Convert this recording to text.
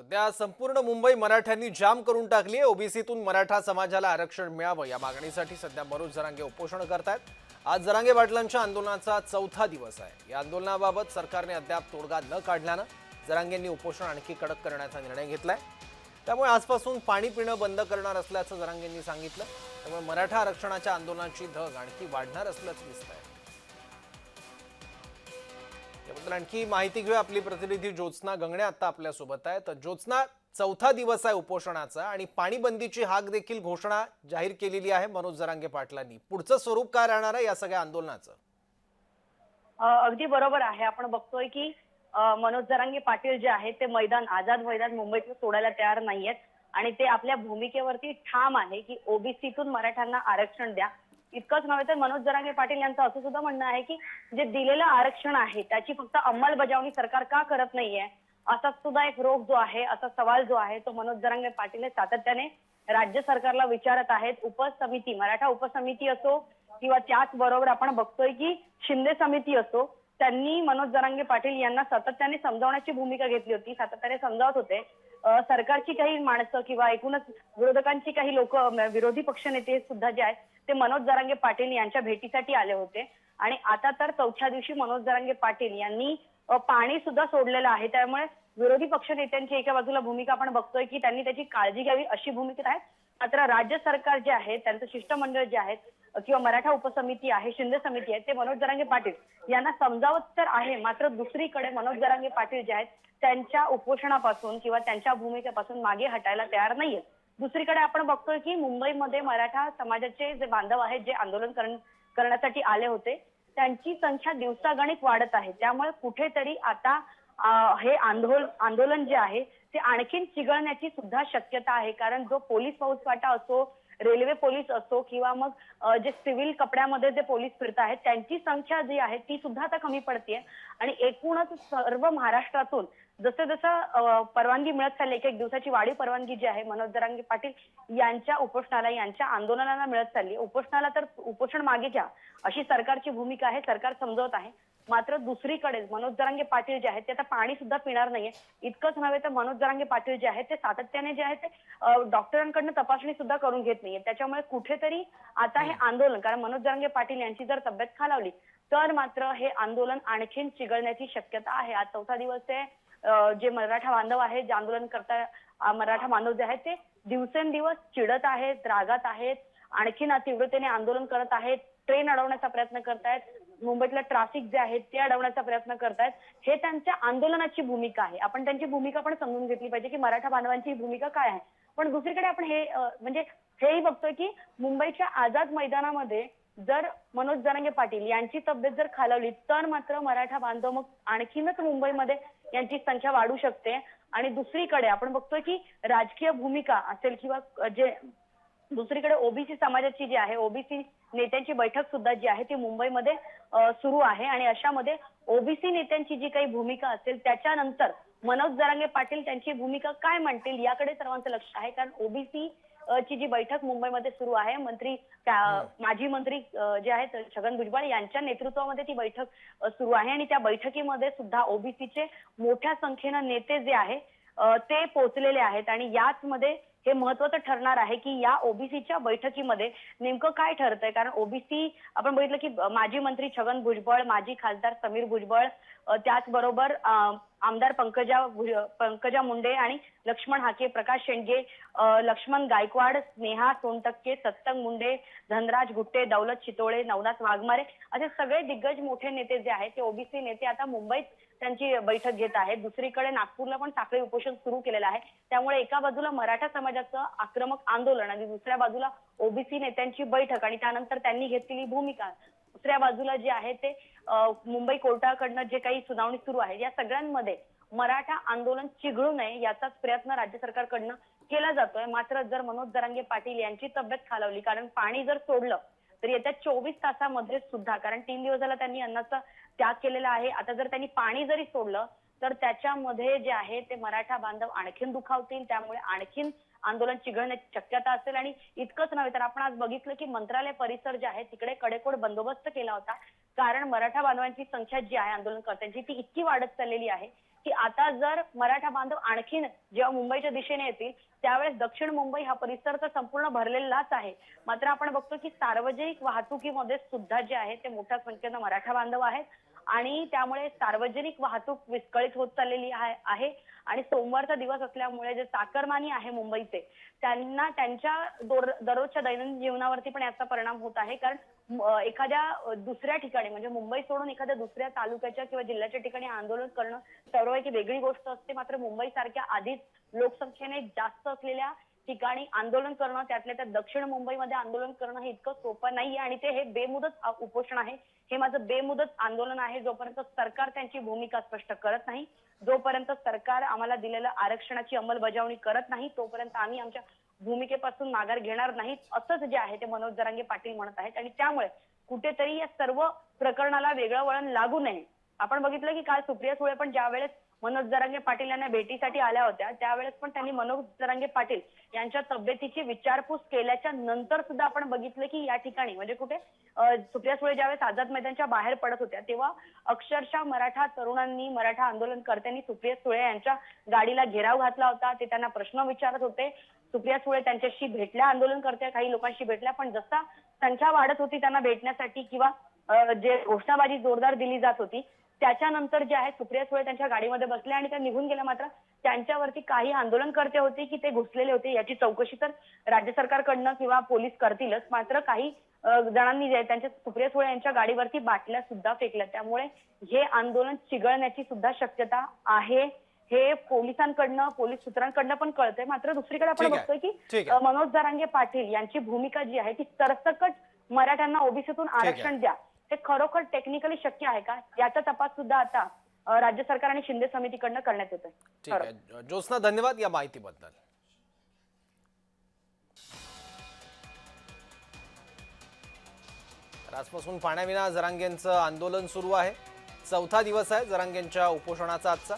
सध्या संपूर्ण मुंबई मराठ्यांनी जाम करून टाकली आहे. ओबीसीतून मराठा समाजाला आरक्षण मिळावं या मागणीसाठी सध्या मनोज जरांगे उपोषण करतायत. आज जरांगे पाटलांच्या आंदोलनाचा चौथा दिवस आहे. या आंदोलनाबाबत सरकारने अद्याप तोडगा न काढल्यानं जरांगेंनी उपोषण आणखी कडक करण्याचा निर्णय घेतलाय. त्यामुळे आजपासून पाणी पिणं बंद करणार असल्याचं जरांगेंनी सांगितलं. त्यामुळे मराठा आरक्षणाच्या आंदोलनाची धग आणखी वाढणार असल्याचं आहे त्याबद्दल आणखी माहिती घेऊया. आपली प्रतिनिधी ज्योत्स्ना गंगणे आता आपल्यासोबत आहे तर ज्योत्स्ना चौथा दिवस आहे उपोषणाचा आणि पाणीबंदीची हाक देखील घोषणा जाहीर केलेली आहे मनोज जरांगे पाटलांनी. पुढचं स्वरूप काय राहणार आहे या सगळ्या आंदोलनाचं? अगदी बरोबर आहे. आपण बघतोय की मनोज जरांगे पाटील जे आहेत ते मैदान आझाद मैदान मुंबईतलं सोडायला तयार नाहीयेत. आणि ते आपल्या भूमिकेवरती ठाम आहे की ओबीसीतून मराठ्यांना आरक्षण द्या. इतकंच नव्हे तर मनोज जरांगे पाटील यांचं असं सुद्धा म्हणणं आहे की जे दिलेलं आरक्षण आहे त्याची फक्त अंमलबजावणी सरकार का करत नाहीये? असा सुद्धा एक रोग जो आहे असा सवाल जो आहे तो मनोज जरांगे पाटील हे सातत्याने राज्य सरकारला विचारत आहेत. उपसमिती मराठा उपसमिती असो किंवा त्याच बरोबर आपण बघतोय की शिंदे समिती असो त्यांनी मनोज जरांगे पाटील यांना सातत्याने समजावण्याची भूमिका घेतली होती. सातत्याने समजावत होते. सरकारची काही माणसं किंवा एकूणच विरोधकांची काही लोक विरोधी पक्षनेते सुद्धा जे आहेत ते मनोज जरांगे पाटील यांच्या भेटीसाठी आले होते. आणि आता तर चौथ्या दिवशी मनोज जरांगे पाटील यांनी पाणी सुद्धा सोडलेलं आहे. त्यामुळे विरोधी पक्षनेत्यांची एका बाजूला भूमिका आपण बघतोय की त्यांनी त्याची काळजी घ्यावी अशी भूमिका आहे मात्र राज्य सरकार जे आहे त्यांचं शिष्टमंडळ जे आहे किंवा मराठा उपसमिती आहे शिंदे समिती आहे ते मनोज जरांगे पाटील यांना समजावत तर आहे मात्र दुसरीकडे मनोज जरांगे पाटील जे आहेत त्यांच्या उपोषणापासून किंवा त्यांच्या भूमिकेपासून मागे हटायला तयार नाहीयेत. दुसरीकडे आपण बघतोय की मुंबईमध्ये मराठा समाजाचे जे बांधव आहेत जे आंदोलन करण्यासाठी आले होते त्यांची संख्या दिवसागणिक वाढत आहे. त्यामुळे कुठेतरी आता हे आंदोलन आंदोलन जे आहे ते आणखीन चिघळण्याची सुद्धा शक्यता आहे कारण जो पोलीस फौजफाटा असो रेल्वे पोलीस असो किंवा मग जे सिव्हिल कपड्यामध्ये जे पोलीस फिरत आहेत त्यांची संख्या जी आहे ती सुद्धा आता कमी पडते आणि एकूणच सर्व महाराष्ट्रातून जसं जसं परवानगी मिळत चालली एक एक दिवसाची वाढीव परवानगी जी आहे मनोज दरांगे पाटील यांच्या उपोषणाला यांच्या आंदोलनाला मिळत चालली. उपोषणाला तर उपोषण मागे घ्या. अशी सरकारची भूमिका आहे सरकार समजवत आहे. मात्र दुसरीकडे मनोज जरांगे पाटील जे आहेत ते आता पाणी सुद्धा पिणार नाहीये. इतकंच नव्हे तर मनोज जरांगे पाटील जे आहेत ते सातत्याने जे आहे ते डॉक्टरांकडनं तपासणी सुद्धा करून घेत नाहीये. त्याच्यामुळे कुठेतरी आता हे आंदोलन कारण मनोज जरांगे पाटील यांची जर तब्येत खालावली तर मात्र हे आंदोलन आणखीन चिघळण्याची शक्यता आहे. आज चौथा दिवस आहे जे मराठा बांधव आहेत जे आंदोलन करता मराठा बांधव जे आहेत ते दिवसेंदिवस चिडत आहेत रागात आहेत आणखीन तीव्रतेने आंदोलन करत आहेत ट्रेन अडवण्याचा प्रयत्न करतायत. मुंबईतलं ट्रॅफिक जे आहे ते अडवण्याचा प्रयत्न करतायत. हे त्यांच्या आंदोलनाची भूमिका आहे. आपण त्यांची भूमिका पण समजून घेतली पाहिजे की मराठा बांधवांची भूमिका काय आहे. पण दुसरीकडे आपण हे म्हणजे हेही बघतोय की मुंबईच्या आझाद मैदानामध्ये जर मनोज जरांगे पाटील यांची तब्येत जर खालावली तर मात्र मराठा बांधव मग आणखीनच मुंबईमध्ये यांची संख्या वाढू शकते. आणि दुसरीकडे आपण बघतोय की राजकीय भूमिका असेल किंवा जे दुसरीकडे ओबीसी समाजाची जी आहे ओबीसी नेत्यांची बैठक सुद्धा जी आहे ती मुंबईमध्ये सुरू आहे. आणि अशामध्ये ओबीसी नेत्यांची जी काही भूमिका असेल त्याच्यानंतर मनोज जरांगे पाटील त्यांची भूमिका काय म्हणतील याकडे सर्वांचं लक्ष आहे. कारण ओबीसी ची जी बैठक मुंबईमध्ये सुरू आहे मंत्री त्या- माजी मंत्री जे आहेत छगन भुजबळ यांच्या नेतृत्वामध्ये ती बैठक सुरू आहे. आणि त्या बैठकीमध्ये सुद्धा ओबीसीचे मोठ्या संख्येनं नेते जे आहे ते पोचलेले आहेत आणि याच मध्ये हे महत्वाचं ठरणार आहे की या ओबीसीच्या बैठकीमध्ये नेमकं काय ठरतंय? कारण ओबीसी आपण बघितलं की माजी मंत्री छगन भुजबळ माजी खासदार समीर भुजबळ त्याचबरोबर अ, आमदार पंकजा पंकजा मुंडे आणि लक्ष्मण हाके प्रकाश शेंडगे लक्ष्मण गायकवाड स्नेहा सोनटक्के सत्तंग मुंडे धनराज गुट्टे दौलत चितोळे नवनाथ वाघमारे असे सगळे दिग्गज मोठे नेते जे आहेत ते ओबीसी नेते आता मुंबईत त्यांची बैठक घेत आहेत. दुसरीकडे नागपूरला पण साखळी उपोषण सुरू केलेलं आहे. त्यामुळे एका बाजूला मराठा समाजाचं आक्रमक आंदोलन आणि दुसऱ्या बाजूला ओबीसी नेत्यांची बैठक आणि त्यानंतर त्यांनी घेतलेली भूमिका दुसऱ्या बाजूला जे आहे ते मुंबई कोर्टाकडनं जे काही सुनावणी सुरू आहे या सगळ्यांमध्ये मराठा आंदोलन चिघळू नये याचाच प्रयत्न राज्य सरकारकडनं केला जातोय. मात्र जर मनोज जरांगे पाटील यांची तब्येत खालावली कारण पाणी जर सोडलं तर येत्या चोवीस तासामध्ये सुद्धा कारण तीन दिवस झाला त्यांनी अन्नाचा त्याग केलेला आहे. आता जर त्यांनी पाणी जरी सोडलं तर त्याच्यामध्ये जे आहे ते मराठा बांधव आणखीन दुखावतील. त्यामुळे आणखीन आंदोलन चिघळण्याची शक्यता असेल आणि इतकंच नव्हे तर आपण आज बघितलं की मंत्रालय परिसर जे आहे तिकडे कडेकोड बंदोबस्त केला होता. कारण मराठा बांधवांची संख्या जी आहे आंदोलनकर्त्यांची ती इतकी वाढत चाललेली आहे की आता जर मराठा बांधव आणखीन जेव्हा मुंबईच्या दिशेने येतील त्यावेळेस दक्षिण मुंबई हा परिसर तर संपूर्ण भरलेलाच आहे. मात्र आपण बघतो की सार्वजनिक वाहतुकीमध्ये सुद्धा जे आहे ते मोठ्या संख्येनं मराठा बांधव आहेत आणि त्यामुळे सार्वजनिक वाहतूक विस्कळीत होत चाललेली आहे आहे. आणि सोमवारचा दिवस असल्यामुळे जे चाकरमानी आहे मुंबईचे त्यांना त्यांच्या दररोजच्या दैनंदिन जीवनावरती पण याचा परिणाम होत आहे. कारण एखाद्या दुसऱ्या ठिकाणी म्हणजे मुंबई सोडून एखाद्या दुसऱ्या तालुक्याच्या किंवा जिल्ह्याच्या ठिकाणी आंदोलन करणं सर्व एक वेगळी गोष्ट असते. मात्र मुंबई सारख्या आधीच लोकसंख्येने जास्त असलेल्या ठिकाणी आंदोलन करणं त्यातल्या त्यात दक्षिण मुंबईमध्ये आंदोलन करणं हे इतकं सोपं नाहीये आणि ते हे बेमुदत उपोषण आहे. हे माझं बेमुदत आंदोलन आहे जोपर्यंत सरकार त्यांची भूमिका स्पष्ट करत नाही जोपर्यंत सरकार आम्हाला दिलेलं आरक्षणाची अंमलबजावणी करत नाही तोपर्यंत आम्ही आमच्या भूमिकेपासून माघार घेणार नाहीत असंच जे आहे ते मनोज जरांगे पाटील म्हणत आहेत. आणि त्यामुळे कुठेतरी या सर्व प्रकरणाला वेगळं वळण लागू नये. आपण बघितलं की काल सुप्रिया सुळे पण ज्या वेळेस मनोज जरांगे पाटील यांना भेटीसाठी आल्या होत्या. त्यावेळेस पण त्यांनी मनोज जरांगे पाटील यांच्या तब्येतीची विचारपूस केल्याच्यानंतर सुद्धा आपण बघितलं की या ठिकाणी म्हणजे कुठे? सुप्रिया सुळे ज्यावेळेस आझाद मैदानच्या बाहेर पडत होत्या तेव्हा अक्षरशः मराठा तरुणांनी मराठा आंदोलनकर्त्यांनी सुप्रिया सुळे यांच्या गाडीला घेराव घातला होता. ते त्यांना प्रश्न विचारत होते. सुप्रिया सुळे त्यांच्याशी भेटल्या आंदोलनकर्त्या काही लोकांशी भेटल्या पण जसा संख्या वाढत होती त्यांना भेटण्यासाठी किंवा जे घोषणाबाजी जोरदार दिली जात होती त्याच्यानंतर जे आहे सुप्रिया सुळे त्यांच्या गाडीमध्ये बसल्या आणि त्या निघून गेल्या मात्र त्यांच्यावरती काही आंदोलनकर्ते होते की ते घुसलेले होते याची चौकशी तर राज्य सरकारकडनं किंवा पोलीस करतीलच. मात्र काही जणांनी त्यांच्या सुप्रिया सुळे यांच्या गाडीवरती बाटल्या सुद्धा फेकल्या. त्यामुळे हे आंदोलन चिघळण्याची सुद्धा शक्यता आहे. हे पोलिसांकडनं पोलीस सूत्रांकडनं पण कळतंय. मात्र दुसरीकडे आपण. बघतोय की मनोज जरांगे पाटील यांची भूमिका जी आहे ती सरसकट मराठ्यांना ओबीसीतून. आरक्षण द्या. हे खरोखर टेक्निकली शक्य आहे का? याचा तपास सुद्धा आता राज्य सरकार आणि शिंदे समितीकडनं करण्यात येतोय. ठीक आहे. ज्योत्स्ना धन्यवाद या माहितीबद्दल. आजपासून पाण्याविना जरांगेंचं आंदोलन सुरू आहे. चौथा दिवस आहे जरांगेंच्या उपोषणाचा आजचा.